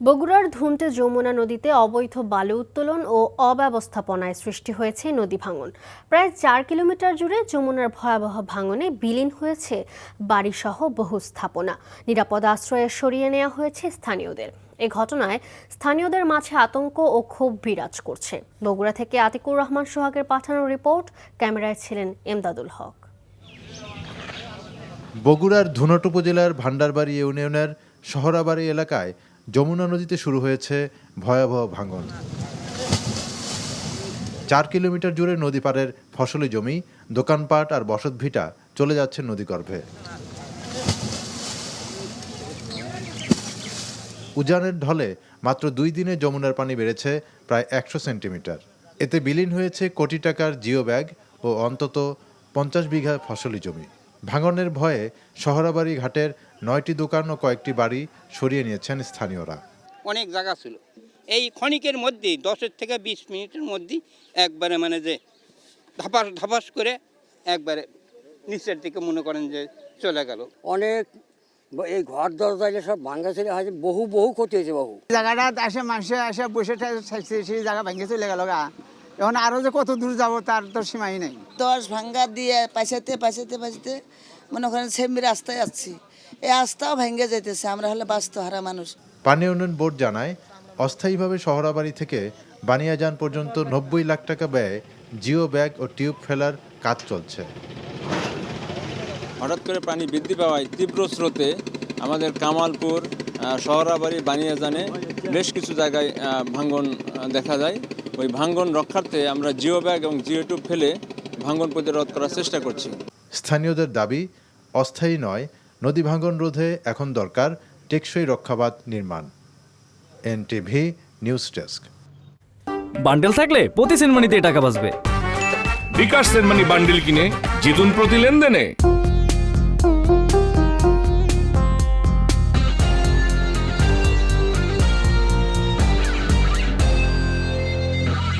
বগুড়ার ধুনটে যমুনা নদীতে অবৈধ বালু উত্তোলন ও অব্যবস্থাপনায় সৃষ্টি হয়েছে নদী ভাঙন। প্রায় চার কিলোমিটার জুড়ে যমুনার ভয়াবহ ভাঙনে বিলীন হয়েছে বাড়িসহ বহু স্থাপনা। নিরাপদ আশ্রয়ে সরিয়ে নেওয়া হয়েছে স্থানীয়দের। এ ঘটনায় স্থানীয়দের মাঝে আতঙ্ক ও ক্ষোভ বিরাজ করছে। বগুড়া থেকে আতিকুর রহমান সোহাগের পাঠানো রিপোর্ট, ক্যামেরায় ছিলেন এমদাদুল হক। বগুড়ার ধুনট উপজেলার ভান্ডারবাড়ি ইউনিয়নের শহরাবাড়ি এলাকায় যমুনা নদীতে শুরু হয়েছে ভয়াবহ ভাঙন। চার কিলোমিটার জুড়ে নদী পাড়ের ফসলি জমি, দোকানপাট আর বসতভিটা চলে যাচ্ছে নদীগর্ভে উজানের ঢলে মাত্র দুই দিনে যমুনার পানি বেড়েছে প্রায় একশো সেন্টিমিটার। এতে বিলীন হয়েছে কোটি টাকার জিও ব্যাগ ও অন্তত পঞ্চাশ বিঘা ফসলি জমি। ভাঙনের ভয়ে শহরাবাড়ি ঘাটের নয়টি দোকান ও কয়েকটি বাড়ি সরিয়ে নিয়েছেন স্থানীয়রা। অনেক জায়গা ছিল। এই ক্ষণিকের মধ্যেই দশের থেকে বিশ মিনিটের মধ্যেই একবারে মানে যে ধাপাস ধাপাস করে একবারে নিচের দিকে মনে করেন যে চলে গেল। অনেক এই ঘর দরজা সব ভাঙ্গা ছিল হয়তো বহু বহু ক্ষতি হয়েছে বহু জায়গাটা আসে মানুষে আসে বসে সেই জায়গা ভেঙে চলে গেল গা। এখন আরও যে কত দূর যাব তার তো সীমাই নেই। দশ ভাঙ্গা দিয়ে পাইসাতে পাইসাতে পাইসাতে মনে করেন সেমি রাস্তায় আসছি। এই রাস্তাও ভেঙে যেতেছে আমরা হলে বাস্তু হারা মানুষ। পানি উন্নয়ন বোর্ড জানায় অস্থায়ীভাবে শহরাবাড়ি থেকে বানিয়াজান পর্যন্ত নব্বই লাখ টাকা ব্যয়ে জিও ব্যাগ ও টিউব ফেলার কাজ চলছে। হঠাৎ করে পানি বৃদ্ধি পাওয়ায় তীব্র স্রোতে আমাদের কামালপুর শহরাবাড়ি বানিয়াজানে বেশ কিছু জায়গায় ভাঙ্গন দেখা যায়। ওই ভাঙ্গন রক্ষার্থে আমরা জিও ব্যাগ এবং জিও টিউব ফেলে ভাঙ্গন প্রতিরোধ করার চেষ্টা করছি। স্থানীয়দের দাবি অস্থায়ী নয় নদী ভাঙন রোধে এখন দরকার টেকসই রক্ষাবাদ নির্মাণ। NTV news desk. বান্ডেল থাকলে প্রতি সেনমানিতে টাকা বাঁচবে। বিকাশ সেনমানি বান্ডেল কিনে জিতুন প্রতি লেনদেনে।